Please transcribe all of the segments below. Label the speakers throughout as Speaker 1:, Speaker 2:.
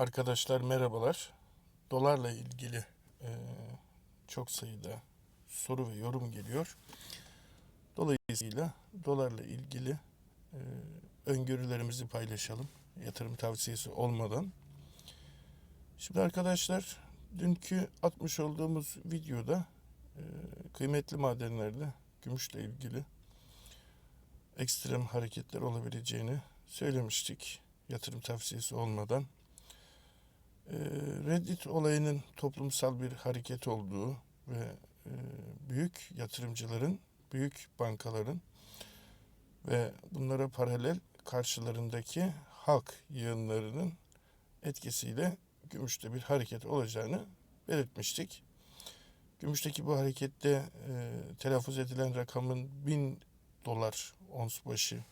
Speaker 1: Arkadaşlar merhabalar. Dolarla ilgili e, çok sayıda soru ve yorum geliyor. Dolayısıyla dolarla ilgili e, öngörülerimizi paylaşalım. Yatırım tavsiyesi olmadan. Şimdi arkadaşlar dünkü atmış olduğumuz videoda e, kıymetli madenlerde gümüşle ilgili ekstrem hareketler olabileceğini söylemiştik. Yatırım tavsiyesi olmadan. Ee, Reddit olayının toplumsal bir hareket olduğu ve e, büyük yatırımcıların, büyük bankaların ve bunlara paralel karşılarındaki halk yığınlarının etkisiyle gümüşte bir hareket olacağını belirtmiştik. Gümüşteki bu harekette e, telaffuz edilen rakamın 1000 dolar ons başı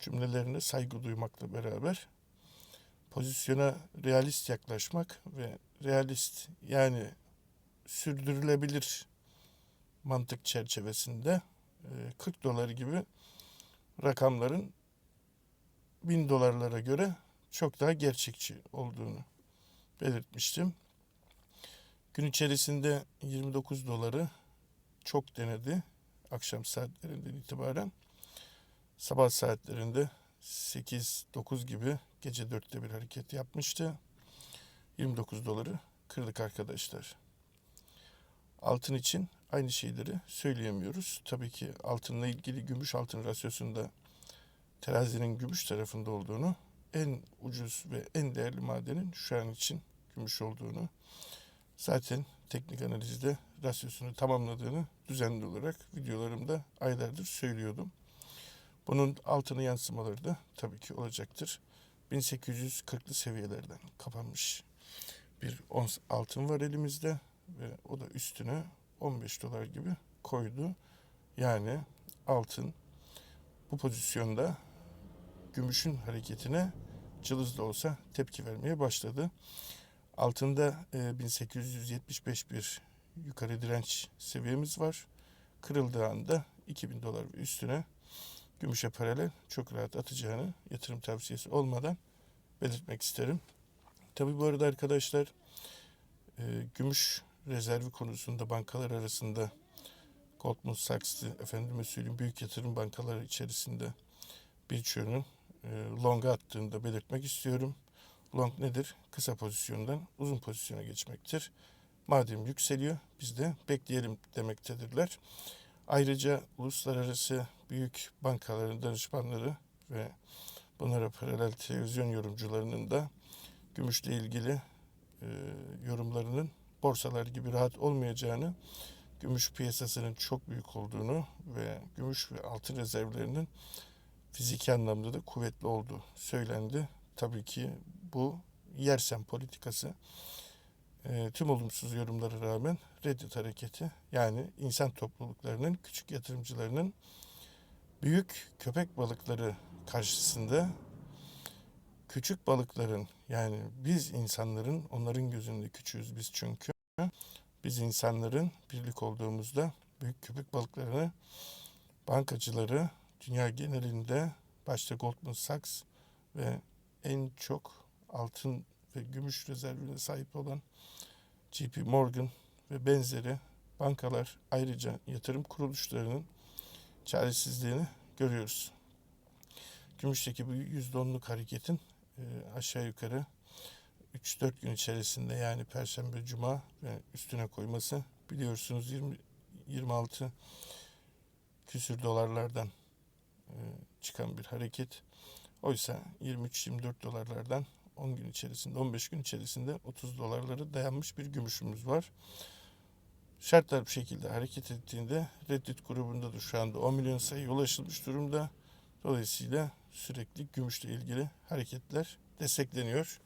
Speaker 1: cümlelerine saygı duymakla beraber pozisyona realist yaklaşmak ve realist yani sürdürülebilir mantık çerçevesinde e, 40 dolar gibi rakamların 1000 dolarlara göre çok daha gerçekçi olduğunu belirtmiştim. Gün içerisinde 29 doları çok denedi akşam saatlerinden itibaren. Sabah saatlerinde 8-9 gibi gece 4'te bir hareket yapmıştı. 29 doları kırdık arkadaşlar. Altın için aynı şeyleri söyleyemiyoruz. Tabii ki altınla ilgili gümüş altın rasyosunda terazinin gümüş tarafında olduğunu, en ucuz ve en değerli madenin şu an için gümüş olduğunu, zaten teknik analizde rasyosunu tamamladığını düzenli olarak videolarımda aylardır söylüyordum. Bunun altını yansımaları da tabii ki olacaktır. 1840'lı seviyelerden kapanmış bir ons altın var elimizde ve o da üstüne 15 dolar gibi koydu. Yani altın bu pozisyonda gümüşün hareketine cılız da olsa tepki vermeye başladı. Altında e, 1875 bir yukarı direnç seviyemiz var. Kırıldığı anda 2000 dolar üstüne gümüşe paralel çok rahat atacağını yatırım tavsiyesi olmadan belirtmek isterim. Tabi bu arada arkadaşlar e, gümüş rezervi konusunda bankalar arasında Goldman Sachs'tı efendime söyleyeyim büyük yatırım bankaları içerisinde birçoğunun e, long'a attığını da belirtmek istiyorum. Long nedir? Kısa pozisyondan uzun pozisyona geçmektir. Madem yükseliyor biz de bekleyelim demektedirler. Ayrıca uluslararası büyük bankaların danışmanları ve bunlara paralel televizyon yorumcularının da gümüşle ilgili e, yorumlarının borsalar gibi rahat olmayacağını, gümüş piyasasının çok büyük olduğunu ve gümüş ve altın rezervlerinin fiziki anlamda da kuvvetli olduğu söylendi. Tabii ki bu yersen politikası e, tüm olumsuz yorumlara rağmen Reddit hareketi yani insan topluluklarının, küçük yatırımcılarının büyük köpek balıkları karşısında küçük balıkların yani biz insanların onların gözünde küçüğüz biz çünkü biz insanların birlik olduğumuzda büyük köpek balıklarını bankacıları dünya genelinde başta Goldman Sachs ve en çok altın ve gümüş rezervine sahip olan JP Morgan ve benzeri bankalar ayrıca yatırım kuruluşlarının çaresizliğini görüyoruz. Gümüşteki bu %10'luk hareketin e, aşağı yukarı 3-4 gün içerisinde yani Perşembe, Cuma ve üstüne koyması biliyorsunuz 20, 26 küsür dolarlardan e, çıkan bir hareket. Oysa 23-24 dolarlardan 10 gün içerisinde, 15 gün içerisinde 30 dolarları dayanmış bir gümüşümüz var. Şartlar bu şekilde hareket ettiğinde Reddit grubunda da şu anda 10 milyon sayı ulaşılmış durumda. Dolayısıyla sürekli gümüşle ilgili hareketler destekleniyor.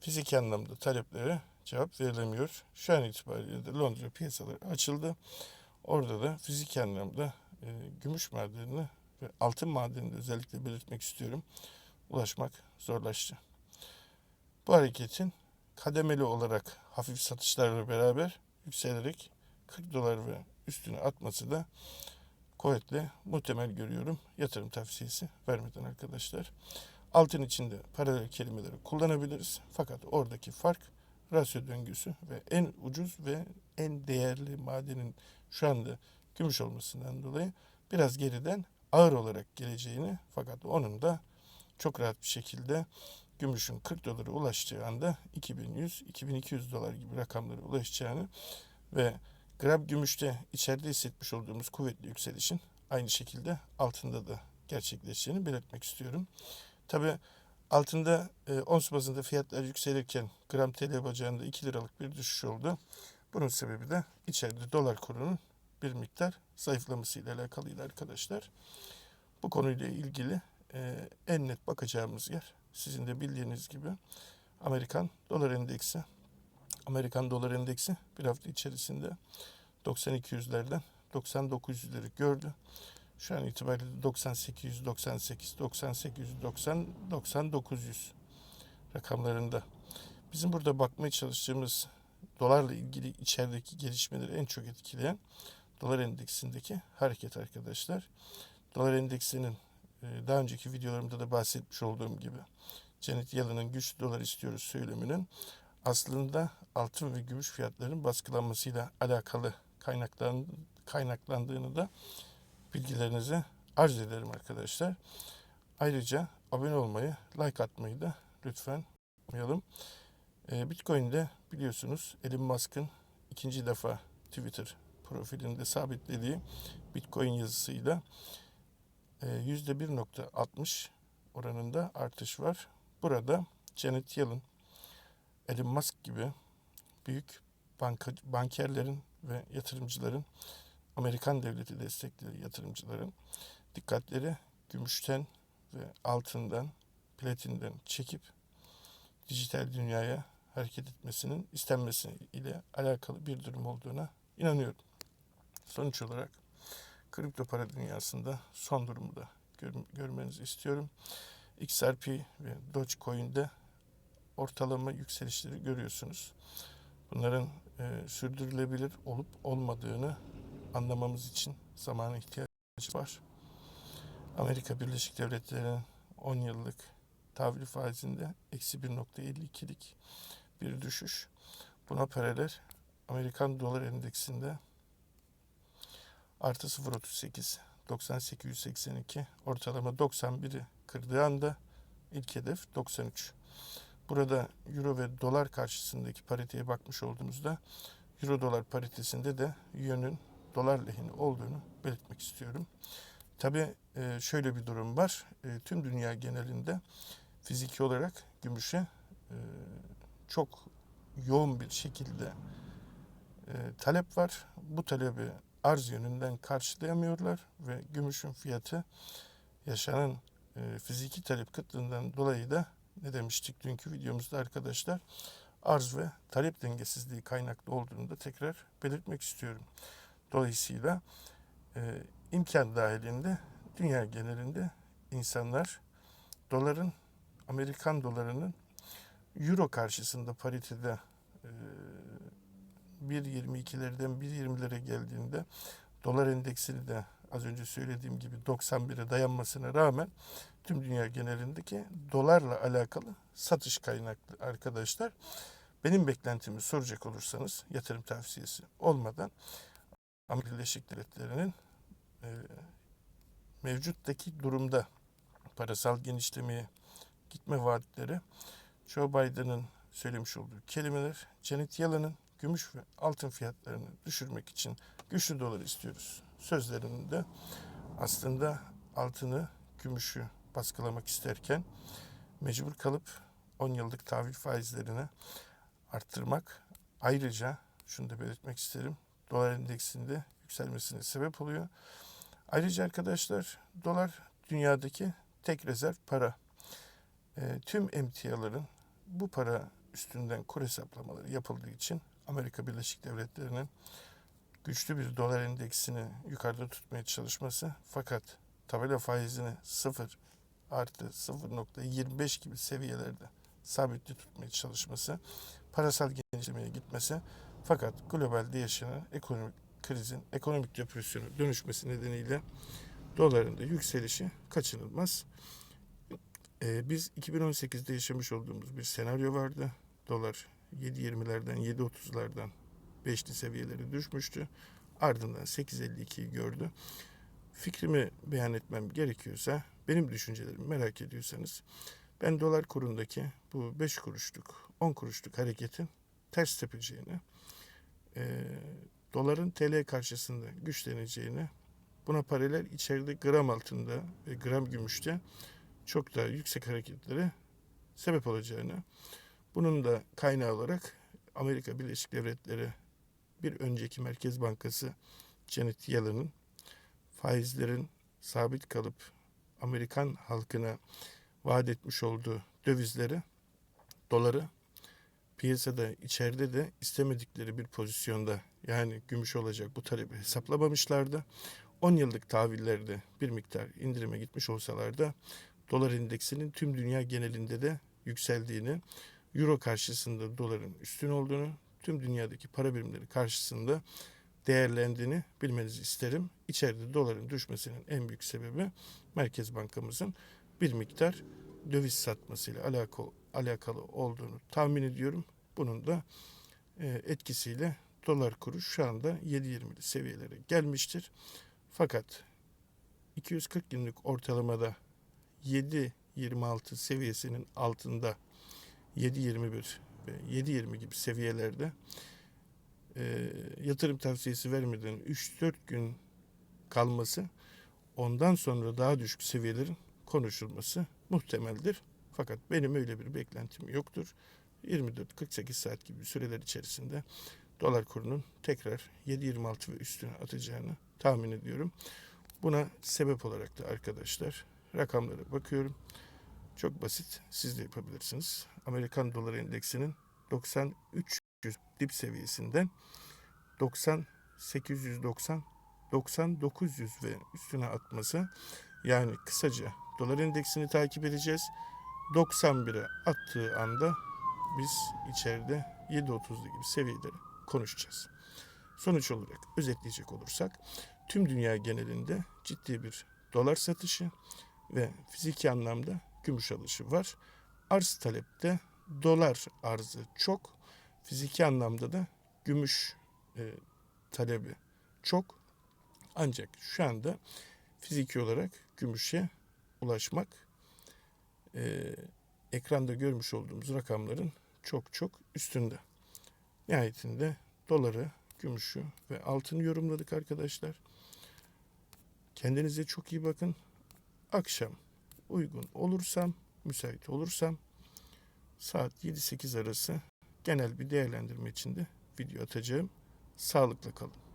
Speaker 1: Fiziki anlamda taleplere cevap verilemiyor. Şu an itibariyle de Londra piyasaları açıldı. Orada da fiziki anlamda e, gümüş madenine ve altın madenini özellikle belirtmek istiyorum. Ulaşmak zorlaştı. Bu hareketin kademeli olarak hafif satışlarla beraber yükselerek 40 dolar ve üstüne atması da kuvvetle muhtemel görüyorum. Yatırım tavsiyesi vermeden arkadaşlar. Altın içinde paralel kelimeleri kullanabiliriz. Fakat oradaki fark rasyo döngüsü ve en ucuz ve en değerli madenin şu anda gümüş olmasından dolayı biraz geriden ağır olarak geleceğini fakat onun da çok rahat bir şekilde gümüşün 40 dolara ulaştığı anda 2100-2200 dolar gibi rakamlara ulaşacağını ve gram gümüşte içeride hissetmiş olduğumuz kuvvetli yükselişin aynı şekilde altında da gerçekleşeceğini belirtmek istiyorum. Tabi altında e, ons bazında fiyatlar yükselirken gram TL bacağında 2 liralık bir düşüş oldu. Bunun sebebi de içeride dolar kurunun bir miktar zayıflamasıyla alakalıydı arkadaşlar. Bu konuyla ilgili e, en net bakacağımız yer sizin de bildiğiniz gibi Amerikan dolar endeksi. Amerikan dolar endeksi bir hafta içerisinde 9200'lerden 9900'leri gördü. Şu an itibariyle 98, 98, 98, 90, 9900 rakamlarında. Bizim burada bakmaya çalıştığımız dolarla ilgili içerideki gelişmeleri en çok etkileyen dolar endeksindeki hareket arkadaşlar. Dolar endeksinin daha önceki videolarımda da bahsetmiş olduğum gibi Janet Yellen'ın güçlü dolar istiyoruz söyleminin aslında altın ve gümüş fiyatlarının baskılanmasıyla alakalı kaynaklan, kaynaklandığını da bilgilerinize arz ederim arkadaşlar. Ayrıca abone olmayı, like atmayı da lütfen unutmayalım. Ee, Bitcoin'de biliyorsunuz Elon Musk'ın ikinci defa Twitter profilinde sabitlediği Bitcoin yazısıyla %1.60 oranında artış var. Burada Janet Yellen, Elon Musk gibi büyük banka, bankerlerin ve yatırımcıların Amerikan devleti destekleri yatırımcıların dikkatleri gümüşten ve altından, platinden çekip dijital dünyaya hareket etmesinin istenmesi ile alakalı bir durum olduğuna inanıyorum. Sonuç olarak kripto para dünyasında son durumu da gör, görmenizi istiyorum. XRP ve Dogecoin'de ortalama yükselişleri görüyorsunuz. Bunların e, sürdürülebilir olup olmadığını anlamamız için zamana ihtiyaç var. Amerika Birleşik Devletleri'nin 10 yıllık tahvil faizinde eksi 1.52'lik bir düşüş. Buna paralel Amerikan dolar endeksinde artı 0.38 9882 ortalama 91'i kırdığı anda ilk hedef 93. Burada euro ve dolar karşısındaki pariteye bakmış olduğumuzda euro dolar paritesinde de yönün dolar lehine olduğunu belirtmek istiyorum. Tabi şöyle bir durum var. E, tüm dünya genelinde fiziki olarak gümüşe e, çok yoğun bir şekilde e, talep var. Bu talebi arz yönünden karşılayamıyorlar ve gümüşün fiyatı yaşanan fiziki talep kıtlığından dolayı da ne demiştik dünkü videomuzda arkadaşlar arz ve talep dengesizliği kaynaklı olduğunu da tekrar belirtmek istiyorum. Dolayısıyla e, imkan dahilinde dünya genelinde insanlar doların Amerikan dolarının euro karşısında paritede e, 1.22'lerden 1.20'lere geldiğinde dolar endeksini de az önce söylediğim gibi 91'e dayanmasına rağmen tüm dünya genelindeki dolarla alakalı satış kaynaklı arkadaşlar. Benim beklentimi soracak olursanız yatırım tavsiyesi olmadan Amerika Birleşik Devletleri'nin e, mevcuttaki durumda parasal genişlemeye gitme vaatleri Joe Biden'ın söylemiş olduğu kelimeler Janet Yellen'ın gümüş ve altın fiyatlarını düşürmek için güçlü dolar istiyoruz. Sözlerinde aslında altını, gümüşü baskılamak isterken mecbur kalıp 10 yıllık tahvil faizlerini arttırmak ayrıca şunu da belirtmek isterim dolar endeksinde yükselmesine sebep oluyor. Ayrıca arkadaşlar dolar dünyadaki tek rezerv para. E, tüm emtiaların bu para üstünden kur hesaplamaları yapıldığı için Amerika Birleşik Devletleri'nin güçlü bir dolar endeksini yukarıda tutmaya çalışması fakat tabela faizini 0 artı 0.25 gibi seviyelerde sabitli tutmaya çalışması, parasal genişlemeye gitmesi fakat globalde yaşanan ekonomik krizin, ekonomik depresyona dönüşmesi nedeniyle doların da yükselişi kaçınılmaz. Ee, biz 2018'de yaşamış olduğumuz bir senaryo vardı. Dolar 7.20'lerden 7.30'lardan 5'li seviyelere düşmüştü. Ardından 8.52'yi gördü. Fikrimi beyan etmem gerekiyorsa, benim düşüncelerimi merak ediyorsanız, ben dolar kurundaki bu 5 kuruşluk, 10 kuruşluk hareketin ters tepeceğini, e, doların TL karşısında güçleneceğini, buna paralel içeride gram altında ve gram gümüşte çok daha yüksek hareketlere sebep olacağını, bunun da kaynağı olarak Amerika Birleşik Devletleri bir önceki Merkez Bankası Janet Yellen'ın faizlerin sabit kalıp Amerikan halkına vaat etmiş olduğu dövizleri, doları piyasada içeride de istemedikleri bir pozisyonda yani gümüş olacak bu talebi hesaplamamışlardı. 10 yıllık tahvillerde bir miktar indirime gitmiş olsalar da dolar endeksinin tüm dünya genelinde de yükseldiğini, euro karşısında doların üstün olduğunu, tüm dünyadaki para birimleri karşısında değerlendiğini bilmenizi isterim. İçeride doların düşmesinin en büyük sebebi Merkez Bankamızın bir miktar döviz satmasıyla alakalı, alakalı olduğunu tahmin ediyorum. Bunun da e, etkisiyle dolar kuru şu anda 7.20'li seviyelere gelmiştir. Fakat 240 günlük ortalamada 7.26 seviyesinin altında 7.21 ve 7.20 gibi seviyelerde e, yatırım tavsiyesi vermeden 3-4 gün kalması ondan sonra daha düşük seviyelerin konuşulması muhtemeldir. Fakat benim öyle bir beklentim yoktur. 24-48 saat gibi süreler içerisinde dolar kurunun tekrar 7.26 ve üstüne atacağını tahmin ediyorum. Buna sebep olarak da arkadaşlar rakamlara bakıyorum. Çok basit. Siz de yapabilirsiniz. Amerikan dolar endeksinin 93 dip seviyesinden 90 890 90 900 ve üstüne atması yani kısaca dolar endeksini takip edeceğiz. 91'e attığı anda biz içeride 7.30'lu gibi seviyeleri konuşacağız. Sonuç olarak özetleyecek olursak tüm dünya genelinde ciddi bir dolar satışı ve fiziki anlamda gümüş alışı var. Arz talepte dolar arzı çok, fiziki anlamda da gümüş e, talebi çok. Ancak şu anda fiziki olarak gümüşe ulaşmak e, ekranda görmüş olduğumuz rakamların çok çok üstünde. Nihayetinde doları, gümüşü ve altını yorumladık arkadaşlar. Kendinize çok iyi bakın. Akşam uygun olursam, müsait olursam saat 7-8 arası genel bir değerlendirme için de video atacağım. Sağlıkla kalın.